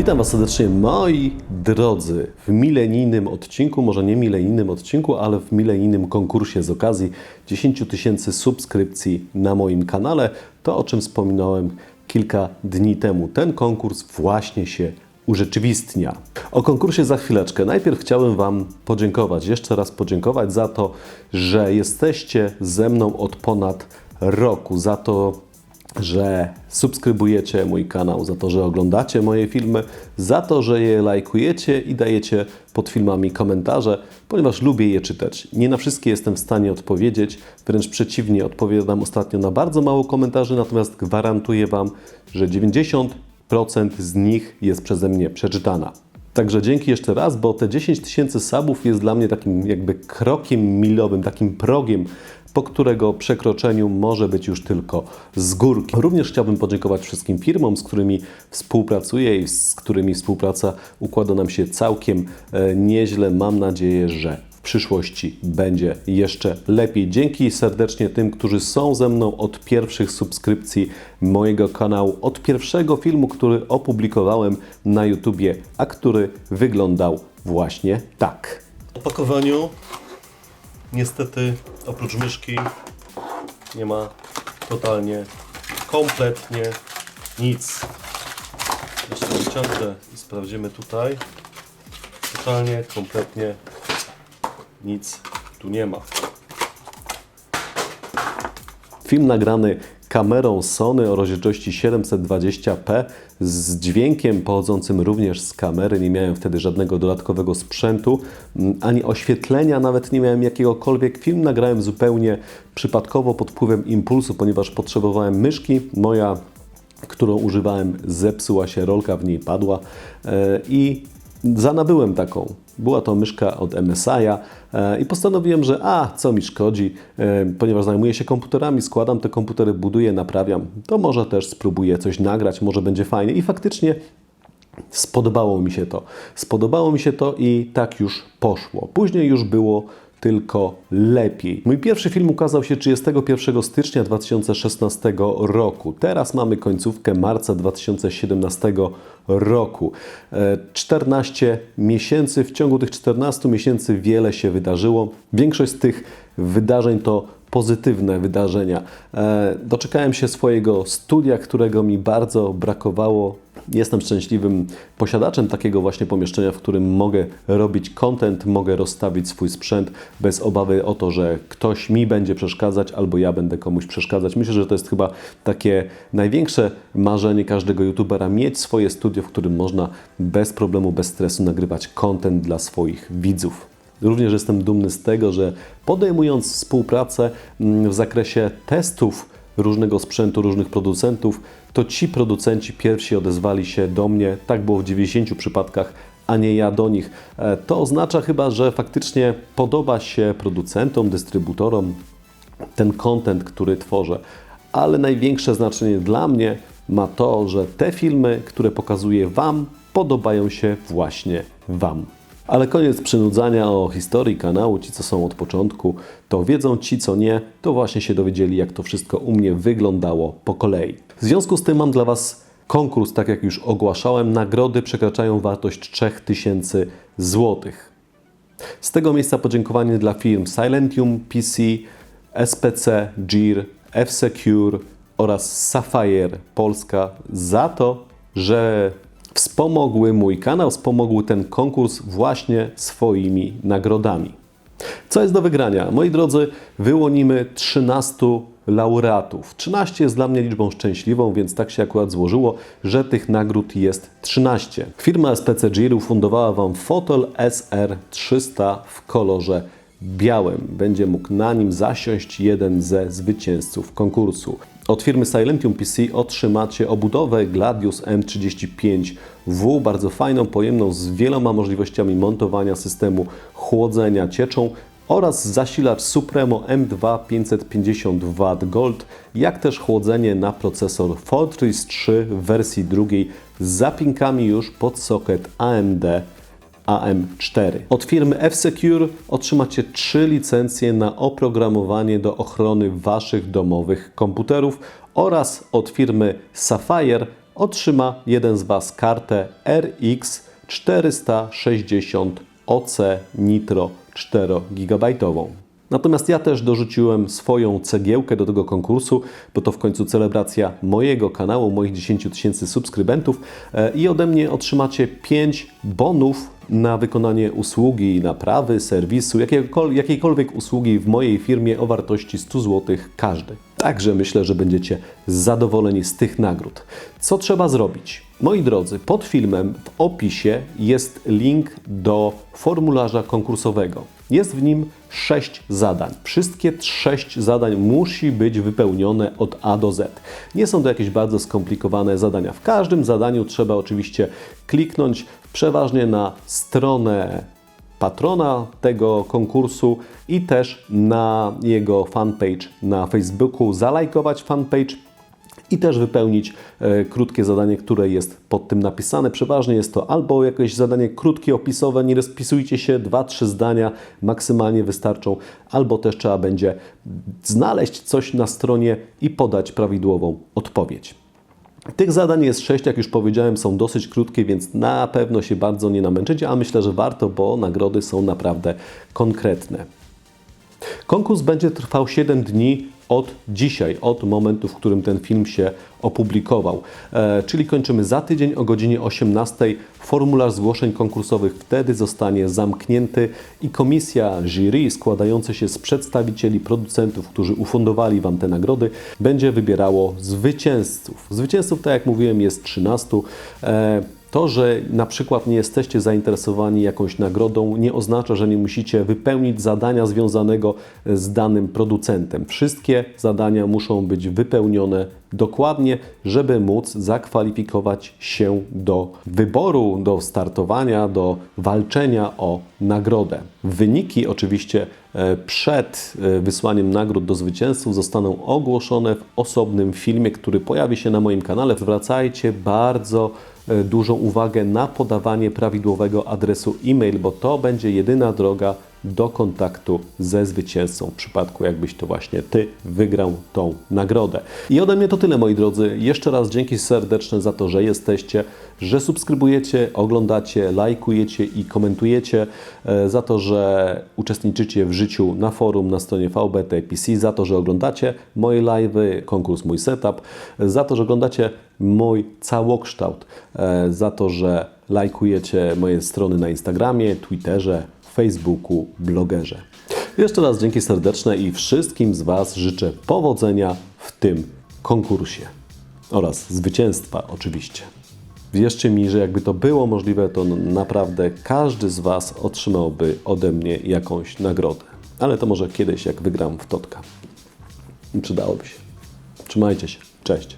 Witam Was serdecznie, moi drodzy, w milenijnym odcinku, może nie milenijnym odcinku, ale w milenijnym konkursie z okazji 10 tysięcy subskrypcji na moim kanale. To, o czym wspominałem kilka dni temu. Ten konkurs właśnie się urzeczywistnia. O konkursie za chwileczkę. Najpierw chciałem Wam podziękować, jeszcze raz podziękować za to, że jesteście ze mną od ponad roku, za to, że subskrybujecie mój kanał, za to, że oglądacie moje filmy, za to, że je lajkujecie i dajecie pod filmami komentarze, ponieważ lubię je czytać. Nie na wszystkie jestem w stanie odpowiedzieć, wręcz przeciwnie, odpowiadam ostatnio na bardzo mało komentarzy, natomiast gwarantuję Wam, że 90% z nich jest przeze mnie przeczytana. Także dzięki jeszcze raz, bo te 10 tysięcy subów jest dla mnie takim jakby krokiem milowym, takim progiem, po którego przekroczeniu może być już tylko z górki. Również chciałbym podziękować wszystkim firmom, z którymi współpracuję i z którymi współpraca układa nam się całkiem e, nieźle. Mam nadzieję, że w przyszłości będzie jeszcze lepiej. Dzięki serdecznie tym, którzy są ze mną od pierwszych subskrypcji mojego kanału, od pierwszego filmu, który opublikowałem na YouTubie, a który wyglądał właśnie tak. W opakowaniu niestety oprócz myszki nie ma totalnie, kompletnie nic. Jeszcze wyciągnę i sprawdzimy tutaj. Totalnie, kompletnie nic tu nie ma. Film nagrany kamerą Sony o rozdzielczości 720p z dźwiękiem pochodzącym również z kamery. Nie miałem wtedy żadnego dodatkowego sprzętu, mm, ani oświetlenia, nawet nie miałem jakiegokolwiek. Film nagrałem zupełnie przypadkowo pod wpływem impulsu, ponieważ potrzebowałem myszki. Moja którą używałem, zepsuła się, rolka w niej padła e, i zanabyłem taką. Była to myszka od MSI'a e, i postanowiłem, że a, co mi szkodzi, e, ponieważ zajmuję się komputerami, składam te komputery, buduję, naprawiam, to może też spróbuję coś nagrać, może będzie fajnie. I faktycznie spodobało mi się to. Spodobało mi się to i tak już poszło. Później już było tylko lepiej. Mój pierwszy film ukazał się 31 stycznia 2016 roku. Teraz mamy końcówkę marca 2017 roku. E, 14 miesięcy. W ciągu tych 14 miesięcy wiele się wydarzyło. Większość z tych wydarzeń to pozytywne wydarzenia. E, Doczekałem się swojego studia, którego mi bardzo brakowało. Jestem szczęśliwym posiadaczem takiego właśnie pomieszczenia, w którym mogę robić content, mogę rozstawić swój sprzęt bez obawy o to, że ktoś mi będzie przeszkadzać albo ja będę komuś przeszkadzać. Myślę, że to jest chyba takie największe marzenie każdego youtubera mieć swoje studio, w którym można bez problemu, bez stresu nagrywać content dla swoich widzów. Również jestem dumny z tego, że podejmując współpracę mm, w zakresie testów różnego sprzętu, różnych producentów, to ci producenci pierwsi odezwali się do mnie. Tak było w 90 przypadkach, a nie ja do nich. E, To oznacza chyba, że faktycznie podoba się producentom, dystrybutorom ten content, który tworzę. Ale największe znaczenie dla mnie ma to, że te filmy, które pokazuję Wam, podobają się właśnie Wam. Ale koniec przynudzania o historii kanału. Ci, co są od początku, to wiedzą, ci, co nie, to właśnie się dowiedzieli, jak to wszystko u mnie wyglądało po kolei. W związku z tym mam dla Was konkurs, tak jak już ogłaszałem. Nagrody przekraczają wartość 3000 złotych. Z tego miejsca podziękowanie dla firm Silentium PC, SPC, GIR, F-Secure oraz Sapphire Polska za to, że wspomogły mój kanał, wspomogły ten konkurs właśnie swoimi nagrodami. Co jest do wygrania? Moi drodzy, wyłonimy 13 laureatów. 13 jest dla mnie liczbą szczęśliwą, więc tak się akurat złożyło, że tych nagród jest 13. Firma SPC Giro ufundowała Wam fotel SR300 w kolorze białym. Będzie mógł na nim zasiąść jeden ze zwycięzców konkursu. Od firmy Silentium PC otrzymacie obudowę Gladius M35W, bardzo fajną, pojemną, z wieloma możliwościami montowania systemu chłodzenia cieczą oraz zasilacz Supremo M2 550W Gold, jak też chłodzenie na procesor Fortress 3 w wersji drugiej z zapinkami już pod socket AMD AM4. Od firmy F-Secure otrzymacie trzy licencje na oprogramowanie do ochrony Waszych domowych komputerów oraz od firmy Sapphire otrzyma jeden z Was kartę RX 460 OC Nitro 4 GB. Natomiast ja też dorzuciłem swoją cegiełkę do tego konkursu, bo to w końcu celebracja mojego kanału, moich 10 tysięcy subskrybentów e, i ode mnie otrzymacie 5 bonów na wykonanie usługi, naprawy, serwisu, jakiejkolwiek, usługi w mojej firmie o wartości 100 zł każdy. Także myślę, że będziecie zadowoleni z tych nagród. Co trzeba zrobić? Moi drodzy, pod filmem w opisie jest link do formularza konkursowego. Jest w nim sześć zadań. Wszystkie sześć zadań musi być wypełnione od A do Z. Nie są to jakieś bardzo skomplikowane zadania. W każdym zadaniu trzeba oczywiście kliknąć przeważnie na stronę patrona tego konkursu i też na jego fanpage na Facebooku, zalajkować fanpage i też wypełnić e, krótkie zadanie, które jest pod tym napisane. Przeważnie jest to albo jakieś zadanie krótkie, opisowe, nie rozpisujcie się, dwa, trzy zdania maksymalnie wystarczą, albo też trzeba będzie znaleźć coś na stronie i podać prawidłową odpowiedź. Tych zadań jest sześć, jak już powiedziałem, są dosyć krótkie, więc na pewno się bardzo nie namęczycie, a myślę, że warto, bo nagrody są naprawdę konkretne. Konkurs będzie trwał 7 dni od dzisiaj, od momentu, w którym ten film się opublikował. E, czyli kończymy za tydzień o godzinie 18. Formularz zgłoszeń konkursowych wtedy zostanie zamknięty i komisja jury składająca się z przedstawicieli producentów, którzy ufundowali Wam te nagrody, będzie wybierało zwycięzców. Zwycięzców, tak jak mówiłem, jest 13. E, to, że na przykład nie jesteście zainteresowani jakąś nagrodą, nie oznacza, że nie musicie wypełnić zadania związanego z danym producentem. Wszystkie zadania muszą być wypełnione dokładnie, żeby móc zakwalifikować się do wyboru, do startowania, do walczenia o nagrodę. Wyniki oczywiście e, przed e, wysłaniem nagród do zwycięzców zostaną ogłoszone w osobnym filmie, który pojawi się na moim kanale. Zwracajcie bardzo e, dużą uwagę na podawanie prawidłowego adresu e-mail, bo to będzie jedyna droga do kontaktu ze zwycięzcą w przypadku, jakbyś to właśnie Ty wygrał tą nagrodę. I ode mnie to tyle, moi drodzy. Jeszcze raz dzięki serdeczne za to, że jesteście, że subskrybujecie, oglądacie, lajkujecie i komentujecie, e, za to, że uczestniczycie w życiu na forum, na stronie VBTPC, za to, że oglądacie moje live'y, konkurs Mój Setup, za to, że oglądacie mój całokształt, e, za to, że lajkujecie moje strony na Instagramie, Twitterze, Facebooku, blogerze. Jeszcze raz dzięki serdeczne i wszystkim z Was życzę powodzenia w tym konkursie oraz zwycięstwa oczywiście. Wierzcie mi, że jakby to było możliwe, to naprawdę każdy z Was otrzymałby ode mnie jakąś nagrodę. Ale to może kiedyś, jak wygram w Totka. Przydałoby się. Trzymajcie się. Cześć.